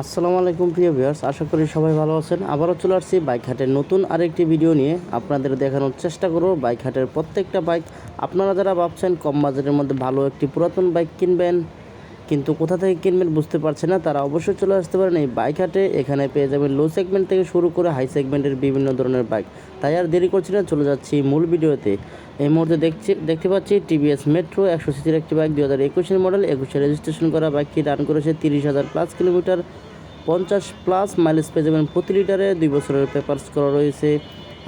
আসসালামু আলাইকুম প্রিয় ভিউয়ার্স, আশা করি সবাই ভালো আছেন। আবারও চলে আসছি বাইক হাটের নতুন আরেকটি ভিডিও নিয়ে। আপনাদের দেখানোর চেষ্টা করব বাইক হাটের প্রত্যেকটা বাইক। আপনারা যারা ভাবছেন কম বাজারের মধ্যে ভালো একটি পুরাতন বাইক কিনবেন, কিন্তু কোথা থেকে কিনবেন বুঝতে পারছেন না, তারা অবশ্যই চলে আসতে পারেন এই বাইক হাটে এখানে পেয়ে যাবেন লো সেগমেন্ট থেকে শুরু করে হাই সেগমেন্টের বিভিন্ন ধরনের বাইক। তাই আর দেরি করছি না, চলে যাচ্ছি মূল ভিডিওতে। এই মুহূর্তে দেখছি, দেখতে পাচ্ছি টিভিএস মেট্রো একশো সিসির একটি বাইক দু হাজার একুশের মডেল একুশে রেজিস্ট্রেশন করা বাইকটি রান করেছে তিরিশ হাজার প্লাস কিলোমিটার পঞ্চাশ প্লাস মাইলেজ পেয়ে যাবেন প্রতি লিটারে। দুই বছরের পেপারস করা রয়েছে।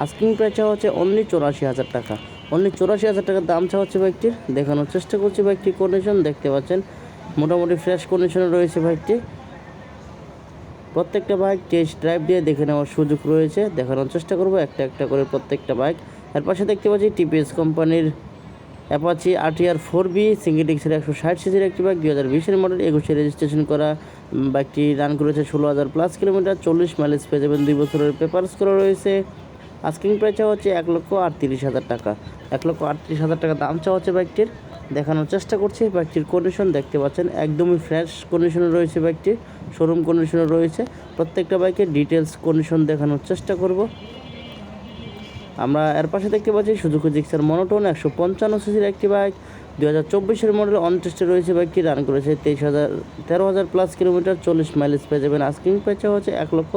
আস্কিং প্রাইস চাওয়া হচ্ছে অনলি চৌরাশি হাজার টাকা। অনলি চৌরাশি হাজার টাকার দাম চাওয়া হচ্ছে বাইকটির দেখানোর চেষ্টা করছি বাইকটির কন্ডিশন দেখতে পাচ্ছেন। মোটামুটি ফ্রেশ কন্ডিশনে রয়েছে বাইকটি প্রত্যেকটা বাইক টেস্ট ড্রাইভ দিয়ে দেখে নেওয়ার সুযোগ রয়েছে। দেখানোর চেষ্টা করব একটা একটা করে প্রত্যেকটা বাইক এর পাশে দেখতে পাচ্ছি টিপিএস কোম্পানির Apache RTR four V single ডিক্সের একশো ষাট সিজির একটি বাইক দুই হাজার বিশের মডেল একুশে রেজিস্ট্রেশন করা বাইকটি রান করেছে ষোলো হাজার প্লাস কিলোমিটার চল্লিশ মাইলেজ পেয়ে যাবেন, দুই বছরের পেপারস করা রয়েছে। আস্কিং প্রাইস চাওয়া হচ্ছে এক লক্ষ আটত্রিশ হাজার টাকা। এক লক্ষ আটত্রিশ হাজার টাকা দাম চাওয়া হচ্ছে বাইকটির দেখানোর চেষ্টা করছি বাইকটির কন্ডিশন দেখতে পাচ্ছেন, একদমই ফ্রেশ কন্ডিশনে রয়েছে বাইকটি শোরুম কন্ডিশনে রয়েছে। প্রত্যেকটা বাইকের ডিটেলস কন্ডিশন দেখানোর চেষ্টা করব। আমরা এর পাশে দেখতে পাচ্ছি সুজুকি জিক্সার মনোটোন একশো পঞ্চান্ন সিসির একটি বাইক দু হাজার চব্বিশের মডেল অন টেস্টে রয়েছে বাইকটি রান করেছে তেইশ হাজার, তেরো হাজার প্লাস কিলোমিটার চল্লিশ মাইলেজ পেয়ে যাবেন। আস্কিং পেয়েছে হচ্ছে এক লক্ষ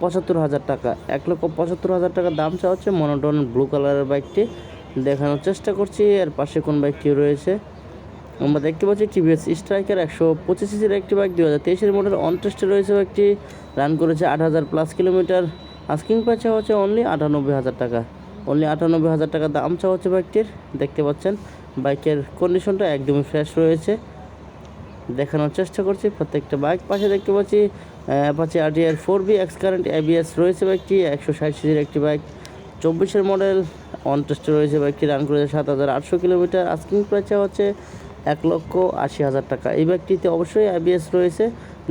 পঁচাত্তর হাজার টাকা। এক লক্ষ পঁচাত্তর হাজার টাকা দাম চা হচ্ছে মনোটোন ব্লু কালারের বাইকটি দেখানোর চেষ্টা করছি, এর পাশে কোন বাইকটি রয়েছে? আমরা দেখতে পাচ্ছি টিভিএস স্ট্রাইকার একশো পঁচিশ সিসির একটি বাইক দু হাজার তেইশের মডেল অন টেস্টে রয়েছে বাইকটি রান করেছে আট হাজার প্লাস কিলোমিটার আস্কিং প্রাইস চাওয়া হচ্ছে অনলি আটানব্বই হাজার টাকা। অনলি আটানব্বই হাজার টাকা দাম চাওয়া হচ্ছে বাইকটির। দেখতে পাচ্ছেন, বাইকের কন্ডিশনটা একদমই ফ্রেশ রয়েছে। দেখানোর চেষ্টা করছি, প্রত্যেকটা বাইক পাশে দেখতে পাচ্ছি Apache RTR four V X connect ABS রয়েছে বাইকটি, একশো ষাট সিজির একটি বাইক। চব্বিশের মডেল অন টেস্টে রয়েছে বাইকটি রান করেছে সাত হাজার আটশো কিলোমিটার। আস্কিং প্রাইস হচ্ছে এক লক্ষ আশি হাজার টাকা। এই বাইকটিতে অবশ্যই আইবিএস রয়েছে।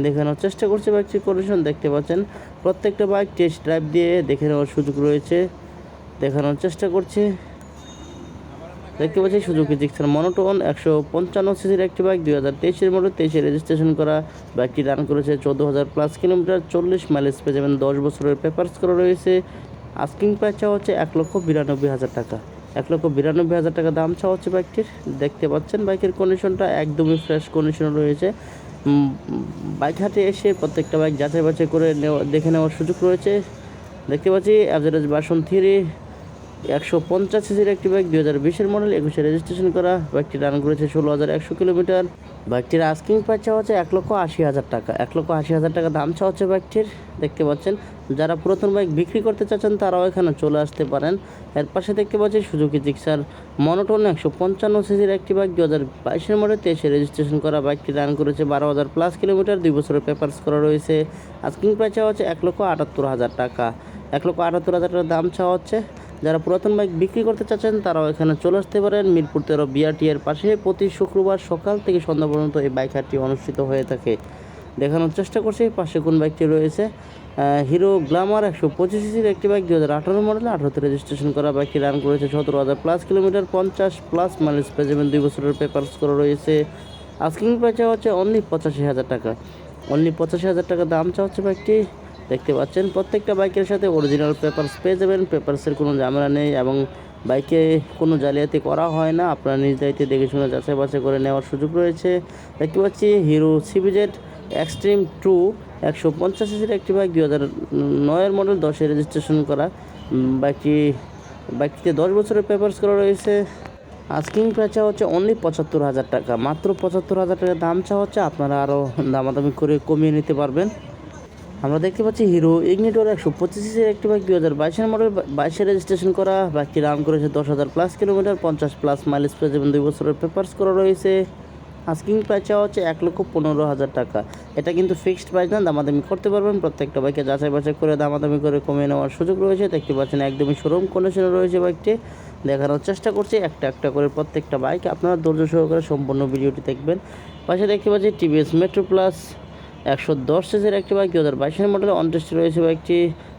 দেখানোর চেষ্টা করছে বাইকটির কন্ডিশন দেখতে পাচ্ছেন। প্রত্যেকটা বাইক টেস্ট ড্রাইভ দিয়ে দেখে নেওয়ার সুযোগ রয়েছে। দেখানোর চেষ্টা করছে। দেখতে পাচ্ছি সুজুকি জিক্সার মনোটোন একশো পঞ্চান্ন সিসির একটি বাইক, দুই হাজার তেইশের মডেল তেইশে রেজিস্ট্রেশন করা। বাইকটি রান করেছে চোদ্দ হাজার প্লাস কিলোমিটার, চল্লিশ মাইলেজ পেয়ে যাবেন দশ বছরের পেপার্স করা রয়েছে। আস্কিং প্রাইস চাওয়া হচ্ছে এক লক্ষ বিরানব্বই হাজার টাকা। এক লক্ষ বিরানব্বই হাজার টাকা দাম চাওয়া হচ্ছে বাইকটির। দেখতে পাচ্ছেন, বাইকের কন্ডিশনটা একদমই ফ্রেশ কন্ডিশনে রয়েছে। বাইক হাটে এসে প্রত্যেকটা বাইক যাচাই বাছাই করে নেওয়া দেখে নেওয়ার সুযোগ রয়েছে। দেখতে পাচ্ছি অ্যাভারেজ বাসন থ্রি একশো পঞ্চাশ সিসির একটি বাইক, দুই হাজার বিশের মডেল একুশে রেজিস্ট্রেশন করা। বাইকটি রান করেছে ষোলো হাজার একশো কিলোমিটার বাইকটির আস্কিং প্রাইস চাওয়া হচ্ছে এক লক্ষ আশি হাজার টাকা। এক লক্ষ আশি হাজার টাকা দাম চাওয়া হচ্ছে বাইকটির। দেখতে পাচ্ছেন, যারা পুরাতন বাইক বিক্রি করতে চাচ্ছেন, তারাও এখানে চলে আসতে পারেন। এর পাশে দেখতে পাচ্ছি সুজুকি জিক্সার। মনোটন একশো পঞ্চান্ন সিসির একটি বাইক দু হাজার বাইশের মডেল তেইশে রেজিস্ট্রেশন করা। বাইকটি রান করেছে বারো হাজার প্লাস কিলোমিটার দুই বছরের পেপার্স করা রয়েছে। আস্কিং প্রাইস চাওয়া হচ্ছে এক লক্ষ আটাত্তর হাজার টাকা। এক লক্ষ আটাত্তর হাজার টাকার দাম চাওয়া হচ্ছে যারা পুরাতন বাইক বিক্রি করতে চাচ্ছেন, তারাও এখানে চলে আসতে পারেন। মিরপুর তেরো বিআরটি এর পাশে প্রতি শুক্রবার সকাল থেকে সন্ধ্যা পর্যন্ত এই বাইক হাটটি অনুষ্ঠিত হয়ে থাকে। দেখানোর চেষ্টা করছি, পাশে কোন বাইকটি রয়েছে? হিরো গ্লামার একশো পঁচিশ সিসির একটি বাইক দু হাজার আঠারো মডেল আঠারোতে রেজিস্ট্রেশন করা বাইকটি রান করেছে সতেরো হাজার প্লাস কিলোমিটার পঞ্চাশ প্লাস মাইলেজ যাবেন। দুই বছরের পেপার্স করা রয়েছে। আস্কিং প্রাইস হচ্ছে অনলি পঁচাশি হাজার টাকা। অনলি পঁচাশি হাজার টাকা দাম চাওয়া হচ্ছে বাইকটি। দেখতে পাচ্ছেন, প্রত্যেকটা বাইকের সাথে অরিজিনাল পেপারস পেয়ে যাবেন পেপারসের কোনো ঝামেলা নেই এবং বাইকে কোনো জালিয়াতি করা হয় না, আপনারা নিজ দায়িত্বে দেখে শুনে যাচাই বাছাই করে নেওয়ার সুযোগ রয়েছে। দেখতে পাচ্ছি হিরো সিবিজেড এক্সট্রিম টু একশো পঞ্চাশ সিসির একটি বাইক দু হাজার নয়ের মডেল দশে রেজিস্ট্রেশন করা। বাইকটি, বাইকটিতে দশ বছরের পেপারস করা রয়েছে। আস্কিং প্রাইস চাওয়া হচ্ছে অনলি পঁচাত্তর হাজার টাকা, মাত্র পঁচাত্তর হাজার টাকা দাম চাওয়া হচ্ছে, আপনারা আরও দামাদামি করে কমিয়ে নিতে পারবেন। আমরা দেখতে পাচ্ছি হিরো ইগনিটোর একশো পঁচিশ পঁচিশের একটি বাইক দুই হাজার বাইশের মডেল বাইশে রেজিস্ট্রেশন করা। বাইকটি রান করেছে দশ হাজার প্লাস কিলোমিটার পঞ্চাশ প্লাস মাইলেজ পেয়ে যাবেন দুই বছরের পেপার্স করা রয়েছে। আস্কিং প্রাইস চাওয়া হচ্ছে এক লক্ষ পনেরো হাজার টাকা। এটা কিন্তু ফিক্সড প্রাইস না, দামাদামি করতে পারবেন। প্রত্যেকটা বাইকে যাচাই বাছাই করে দামাদামি করে কমিয়ে নেওয়ার সুযোগ রয়েছে। দেখতে পাচ্ছেন একদমই শোরুম কন্ডিশনে রয়েছে বাইকটি দেখানোর চেষ্টা করছি একটা একটা করে প্রত্যেকটা বাইক আপনারা ধৈর্য সহকারে সম্পূর্ণ ভিডিওটি দেখবেন। পাশে দেখতে পাচ্ছি টিভিএস মেট্রো প্লাস একশো দশ সিসির একটি বাইক দু হাজার বাইশের মডেল অনটেস্ট রয়েছে বাইকটি।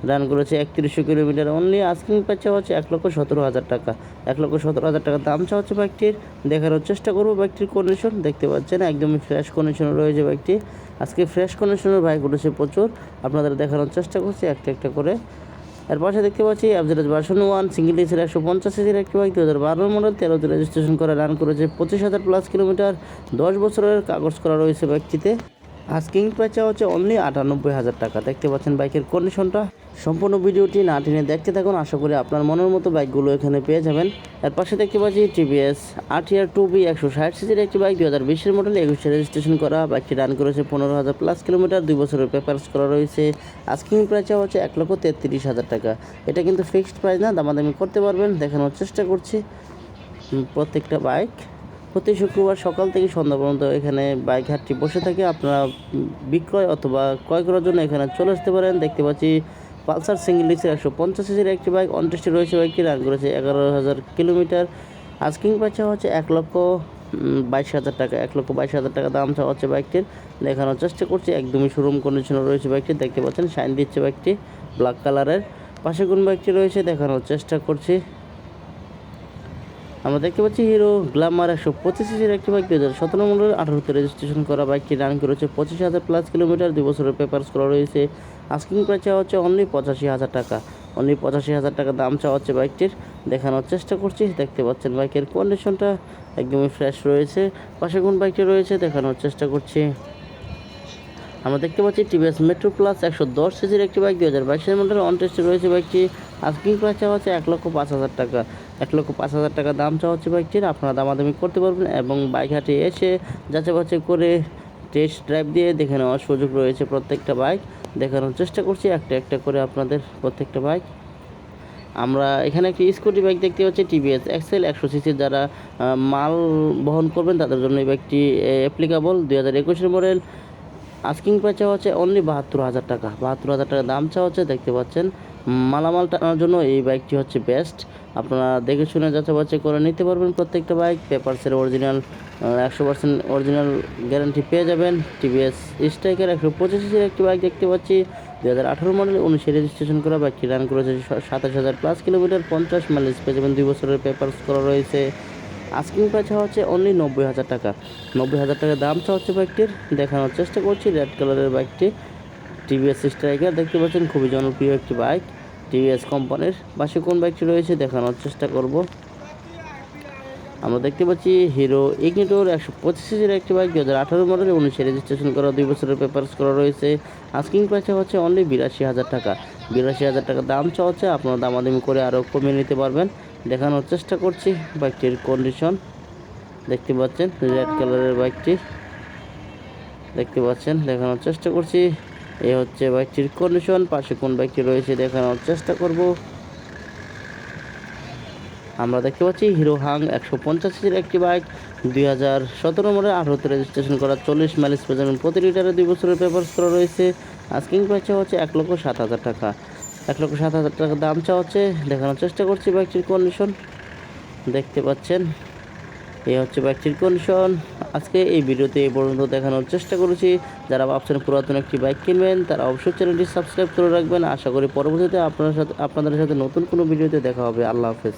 রান করেছে একত্রিশশো কিলোমিটার অনলি আস্কিং পাচ্ছে হচ্ছে এক লক্ষ সতেরো হাজার টাকা। এক লক্ষ সতেরো হাজার টাকা দাম চাওয়া হচ্ছে বাইকটির। দেখানোর চেষ্টা করব বাইকটির কন্ডিশন দেখতে পাচ্ছেন, একদমই ফ্রেশ কন্ডিশনে রয়েছে বাইকটি। আজকে ফ্রেশ কন্ডিশনের বাইক উঠেছে প্রচুর। আপনাদের দেখানোর চেষ্টা করছি একটা একটা করে। এর পাশে দেখতে পাচ্ছি অ্যাভারেজ ভার্সন ওয়ান সিঙ্গেল ডিসের একশো পঞ্চাশ সিসির একটি বাইক দু হাজার বারো মডেল। তেরোতে রেজিস্ট্রেশন করে রান করেছে পঁচিশ হাজার প্লাস কিলোমিটার দশ বছরের কাগজ করা রয়েছে বাইকটিতে। আস্কিং প্রাইসটা হচ্ছে অনলি আটানব্বই হাজার টাকা। দেখতে পাচ্ছেন বাইকের কন্ডিশনটা সম্পূর্ণ ভিডিওটি না টেনে দেখতে থাকুন। আশা করি আপনার মনের মতো বাইকগুলো এখানে পেয়ে যাবেন। এর পাশে দেখতে পাচ্ছি টিভিএস আরটিআর টু বি একশো ষাট সিসির একটি বাইক। দু হাজার বিশের মডেল একুশে রেজিস্ট্রেশন করা। বাইকটি রান করেছে পনেরো হাজার প্লাস কিলোমিটার দুই বছরের পেপারস করা রয়েছে। আস্কিং প্রাইসটা হচ্ছে এক লক্ষ তেত্রিশ হাজার টাকা। এটা কিন্তু ফিক্সড প্রাইস না, দামাদামি করতে পারবেন। দেখানোর চেষ্টা করছি। প্রত্যেকটা বাইক প্রতি শুক্রবার সকাল থেকে সন্ধ্যা পর্যন্ত এখানে বাইক হাটটি বসে থাকে। আপনারা বিক্রয় অথবা ক্রয় করার জন্য এখানে চলে আসতে পারেন। দেখতে পাচ্ছি পালসার সিঙ্গেল ডিক্সের একশো পঞ্চাশ সিসির একটি বাইক অনটেস্টে রয়েছে বাইকটি, রান করেছে এগারো হাজার কিলোমিটার। আস্কিং পাচ্ছে হচ্ছে এক লক্ষ বাইশ হাজার টাকা, এক লক্ষ বাইশ হাজার টাকা দাম চাওয়া হচ্ছে বাইকটির। দেখানোর চেষ্টা করছি, একদমই শোরুম কন্ডিশনে রয়েছে বাইকটি। দেখতে পাচ্ছেন শাইন দিচ্ছে বাইকটি ব্ল্যাক কালারের পাশে কোন বাইকটি রয়েছে দেখানোর চেষ্টা করছি। আমরা দেখতে পাচ্ছি হিরো গ্ল্যামার একশো পঁচিশ সিসির একটি বাইক দু হাজার সতেরো মডেল আঠারোতে রেজিস্ট্রেশন করা বাইকটি রান করেছে পঁচিশ হাজার প্লাস কিলোমিটার দুই বছরের পেপারস করা রয়েছে। আস্কিং প্রাইস চাওয়া হচ্ছে অনলি পঁচাশি হাজার টাকা। অনলি পঁচাশি হাজার টাকা দাম চাওয়া হচ্ছে বাইকটির দেখানোর চেষ্টা করছি, দেখতে পাচ্ছেন বাইকের কন্ডিশনটা একদমই ফ্রেশ রয়েছে। পাশে কোন বাইকটি রয়েছে, দেখানোর চেষ্টা করছি। আমরা দেখতে পাচ্ছি টিভিএস মেট্রো প্লাস একশো দশ সিসির একটি বাইক দু হাজার বাইশের মডেল অন টেস্টে রয়েছে বাইকটি। আস্কিং প্রাইস চাওয়া হচ্ছে এক লক্ষ পাঁচ হাজার টাকা। এক লক্ষ পাঁচ হাজার টাকা দাম চাওয়া হচ্ছে বাইকটির। আপনারা দামাদামি করতে পারবেন এবং বাইক হাটে এসে যাচাই বাছাই করে টেস্ট ড্রাইভ দিয়ে দেখে নেওয়ার সুযোগ রয়েছে প্রত্যেকটা বাইক। দেখানোর চেষ্টা করছি একটা একটা করে আপনাদের প্রত্যেকটা বাইক। আমরা এখানে একটি স্কুটি বাইক দেখতে পাচ্ছি, টিভিএস এক্সেল একশো সিসির যারা মাল বহন করবেন তাদের জন্য এই বাইকটি অ্যাপ্লিকেবল দুই হাজার একুশের মডেল আস্কিং প্রাইস চাওয়া হচ্ছে অনলি বাহাত্তর হাজার টাকা। বাহাত্তর হাজার টাকা দাম চাওয়া হচ্ছে, দেখতে পাচ্ছেন। মালামাল টানার জন্য এই বাইকটি হচ্ছে বেস্ট আপনারা দেখে শুনে যাচাই বাছাই করে নিতে পারবেন প্রত্যেকটা বাইক পেপারসের অরিজিনাল একশো পার্সেন্ট অরিজিনাল গ্যারান্টি পেয়ে যাবেন। টিভিএস স্ট্রাইকার একশো পঁচিশ একটি বাইক দেখতে পাচ্ছি। দু হাজার আঠারো মডেল উনিশে রেজিস্ট্রেশন করা বাইকটি রান করেছে সাতাশ হাজার প্লাস কিলোমিটার পঞ্চাশ মাইলেজ পেয়ে যাবেন। দুই বছরের পেপারস করা রয়েছে। আস্কিং প্রাইস হচ্ছে অনলি নব্বই হাজার টাকা। নব্বই হাজার টাকা দাম হচ্ছে বাইকটির। দেখানোর চেষ্টা করছি রেড কালারের বাইকটি। টিভিএস স্ট্রাইকার দেখতে পাচ্ছেন, খুবই জনপ্রিয় একটি বাইক। টিভিএস কোম্পানির পাশে কোন বাইকটি রয়েছে দেখানোর চেষ্টা করব। আমরা দেখতে পাচ্ছি হিরো ইগনিটোর একশো পঁচিশ সিসির একটি বাইক দু হাজার আঠারো মডেলে উনিশে রেজিস্ট্রেশন করা, দুই বছরের পেপারস করা রয়েছে। আস্কিং প্রাইসে হচ্ছে অনলি বিরাশি হাজার টাকা। বিরাশি হাজার টাকা দাম চা হচ্ছে আপনারা দামাদামি করে আরও কমিয়ে নিতে পারবেন। দেখানোর চেষ্টা করছি বাইকটির কন্ডিশন দেখতে পাচ্ছেন রেড কালারের বাইকটি। দেখতে পাচ্ছেন, দেখানোর চেষ্টা করছি। এই হচ্ছে বাইকটির কন্ডিশন পাশে কোন বাইকটি রয়েছে দেখানোর চেষ্টা করব। আমরা দেখতে পাচ্ছি হিরো হাং একশো পঞ্চাশ একটি বাইক। দুই হাজার সতেরো মডেল আঠারোতে রেজিস্ট্রেশন করা চল্লিশ মাইলেজ যাবেন প্রতি লিটারে দুই বছরের পেপার্স করা রয়েছে। আস্কিং প্রাইসে হচ্ছে এক লক্ষ সাত হাজার টাকা। এক লক্ষ সাত হাজার টাকা দাম চাওয়া হচ্ছে, দেখানোর চেষ্টা করছি বাইকটির কন্ডিশন দেখতে পাচ্ছেন এই হচ্ছে বাইকটির কন্ডিশন আজকে এই ভিডিওতে এই পর্যন্ত দেখানোর চেষ্টা করেছি। যারা ভাবছেন পুরাতন একটি বাইক কিনবেন, তারা অবশ্যই চ্যানেলটি সাবস্ক্রাইব করে রাখবেন। আশা করি পরবর্তীতে আপনার সাথে, আপনাদের সাথে নতুন কোনো ভিডিওতে দেখা হবে। আল্লাহ হাফেজ।